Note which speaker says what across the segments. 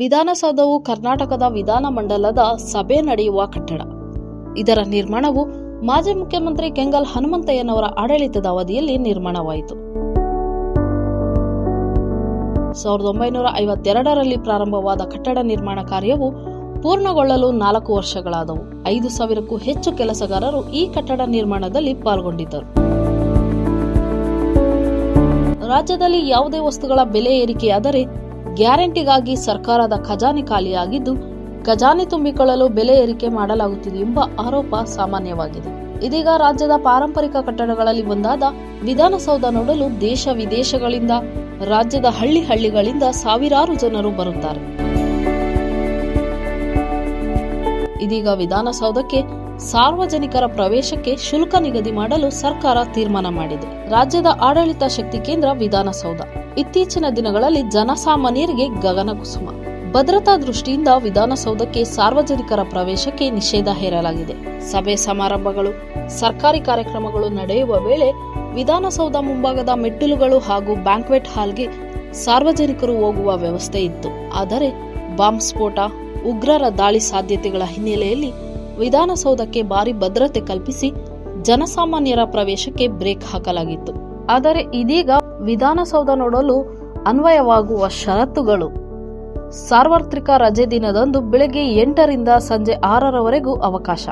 Speaker 1: ವಿಧಾನಸೌಧವು ಕರ್ನಾಟಕದ ವಿಧಾನಮಂಡಲದ ಸಭೆ ನಡೆಯುವ ಕಟ್ಟಡ. ಇದರ ನಿರ್ಮಾಣವು ಮಾಜಿ ಮುಖ್ಯಮಂತ್ರಿ ಕೆಂಗಲ್ ಹನುಮಂತಯ್ಯನವರ ಆಡಳಿತದ ಅವಧಿಯಲ್ಲಿ ನಿರ್ಮಾಣವಾಯಿತು. ಸಾವಿರದ ಒಂಬೈನೂರ ಐವತ್ತೆರಡರಲ್ಲಿ ಪ್ರಾರಂಭವಾದ ಕಟ್ಟಡ ನಿರ್ಮಾಣ ಕಾರ್ಯವು ಪೂರ್ಣಗೊಳ್ಳಲು ನಾಲ್ಕು ವರ್ಷಗಳಾದವು. ಐದು ಸಾವಿರಕ್ಕೂ ಹೆಚ್ಚು ಕೆಲಸಗಾರರು ಈ ಕಟ್ಟಡ ನಿರ್ಮಾಣದಲ್ಲಿ ಪಾಲ್ಗೊಂಡಿದ್ದರು. ರಾಜ್ಯದಲ್ಲಿ ಯಾವುದೇ ವಸ್ತುಗಳ ಬೆಲೆ ಏರಿಕೆಯಾದರೆ ಗ್ಯಾರಂಟಿಗಾಗಿ ಸರ್ಕಾರದ ಖಜಾನೆ ಖಾಲಿಯಾಗಿದ್ದು, ಖಜಾನೆ ತುಂಬಿಕೊಳ್ಳಲು ಬೆಲೆ ಏರಿಕೆ ಮಾಡಲಾಗುತ್ತಿದೆ ಎಂಬ ಆರೋಪ ಸಾಮಾನ್ಯವಾಗಿದೆ. ಇದೀಗ ರಾಜ್ಯದ ಪಾರಂಪರಿಕ ಕಟ್ಟಡಗಳಲ್ಲಿ ಒಂದಾದ ವಿಧಾನಸೌಧ ನೋಡಲು ದೇಶ ವಿದೇಶಗಳಿಂದ, ರಾಜ್ಯದ ಹಳ್ಳಿ ಹಳ್ಳಿಗಳಿಂದ ಸಾವಿರಾರು ಜನರು ಬರುತ್ತಾರೆ. ಇದೀಗ ವಿಧಾನಸೌಧಕ್ಕೆ ಸಾರ್ವಜನಿಕರ ಪ್ರವೇಶಕ್ಕೆ ಶುಲ್ಕ ನಿಗದಿ ಮಾಡಲು ಸರ್ಕಾರ ತೀರ್ಮಾನ ಮಾಡಿದೆ. ರಾಜ್ಯದ ಆಡಳಿತ ಶಕ್ತಿ ಕೇಂದ್ರ ವಿಧಾನಸೌಧ. ಇತ್ತೀಚಿನ ದಿನಗಳಲ್ಲಿ ಜನಸಾಮಾನ್ಯರಿಗೆ ಗಗನ ಕುಸುಮ. ಭದ್ರತಾ ದೃಷ್ಟಿಯಿಂದ ವಿಧಾನಸೌಧಕ್ಕೆ ಸಾರ್ವಜನಿಕರ ಪ್ರವೇಶಕ್ಕೆ ನಿಷೇಧ ಹೇರಲಾಗಿದೆ. ಸಭೆ ಸಮಾರಂಭಗಳು, ಸರ್ಕಾರಿ ಕಾರ್ಯಕ್ರಮಗಳು ನಡೆಯುವ ವೇಳೆ ವಿಧಾನಸೌಧ ಮುಂಭಾಗದ ಮೆಟ್ಟಿಲುಗಳು ಹಾಗೂ ಬ್ಯಾಂಕ್ವೆಟ್ ಹಾಲ್ಗೆ ಸಾರ್ವಜನಿಕರು ಹೋಗುವ ವ್ಯವಸ್ಥೆ ಇತ್ತು. ಆದರೆ ಬಾಂಬ್ ಸ್ಫೋಟ, ಉಗ್ರರ ದಾಳಿ ಸಾಧ್ಯತೆಗಳ ಹಿನ್ನೆಲೆಯಲ್ಲಿ ವಿಧಾನಸೌಧಕ್ಕೆ ಭಾರಿ ಭದ್ರತೆ ಕಲ್ಪಿಸಿ ಜನಸಾಮಾನ್ಯರ ಪ್ರವೇಶಕ್ಕೆ ಬ್ರೇಕ್ ಹಾಕಲಾಗಿತ್ತು. ಆದರೆ ಇದೀಗ ವಿಧಾನಸೌಧ ನೋಡಲು ಅನ್ವಯವಾಗುವ ಷರತ್ತುಗಳು. ಸಾರ್ವತ್ರಿಕ ರಜೆ ದಿನದಂದು ಬೆಳಗ್ಗೆ ಎಂಟರಿಂದ ಸಂಜೆ ಆರರವರೆಗೂ ಅವಕಾಶ.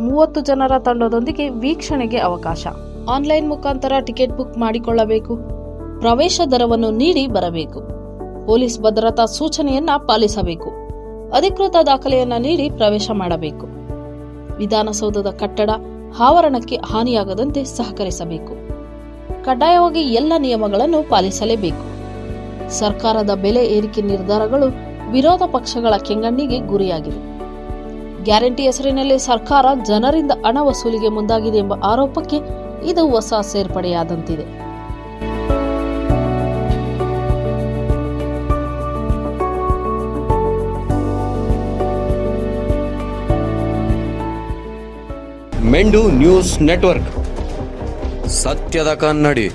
Speaker 1: ಮೂವತ್ತು ಜನರ ತಂಡದೊಂದಿಗೆ ವೀಕ್ಷಣೆಗೆ ಅವಕಾಶ. ಆನ್ಲೈನ್ ಮುಖಾಂತರ ಟಿಕೆಟ್ ಬುಕ್ ಮಾಡಿಕೊಳ್ಳಬೇಕು. ಪ್ರವೇಶ ದರವನ್ನು ನೀಡಿ ಬರಬೇಕು. ಪೊಲೀಸ್ ಭದ್ರತಾ ಸೂಚನೆಯನ್ನ ಪಾಲಿಸಬೇಕು. ಅಧಿಕೃತ ದಾಖಲೆಯನ್ನ ನೀಡಿ ಪ್ರವೇಶ ಮಾಡಬೇಕು. ವಿಧಾನಸೌಧದ ಕಟ್ಟಡ, ಆವರಣಕ್ಕೆ ಹಾನಿಯಾಗದಂತೆ ಸಹಕರಿಸಬೇಕು. ಕಡ್ಡಾಯವಾಗಿ ಎಲ್ಲ ನಿಯಮಗಳನ್ನು ಪಾಲಿಸಲೇಬೇಕು. ಸರ್ಕಾರದ ಬೆಲೆ ಏರಿಕೆ ನಿರ್ಧಾರಗಳು ವಿರೋಧ ಪಕ್ಷಗಳ ಕೆಂಗಣ್ಣಿಗೆ ಗುರಿಯಾಗಿವೆ. ಗ್ಯಾರಂಟಿ ಹೆಸರಿನಲ್ಲಿ ಸರ್ಕಾರ ಜನರಿಂದ ಹಣ ವಸೂಲಿಗೆ ಮುಂದಾಗಿದೆ ಎಂಬ ಆರೋಪಕ್ಕೆ ಇದು ಹೊಸ ಸೇರ್ಪಡೆಯಾದಂತಿದೆ.
Speaker 2: ಮೆಂಡು ನ್ಯೂಸ್ ನೆಟ್ವರ್ಕ್. ಸತ್ಯದ ಕನ್ನಡಿ.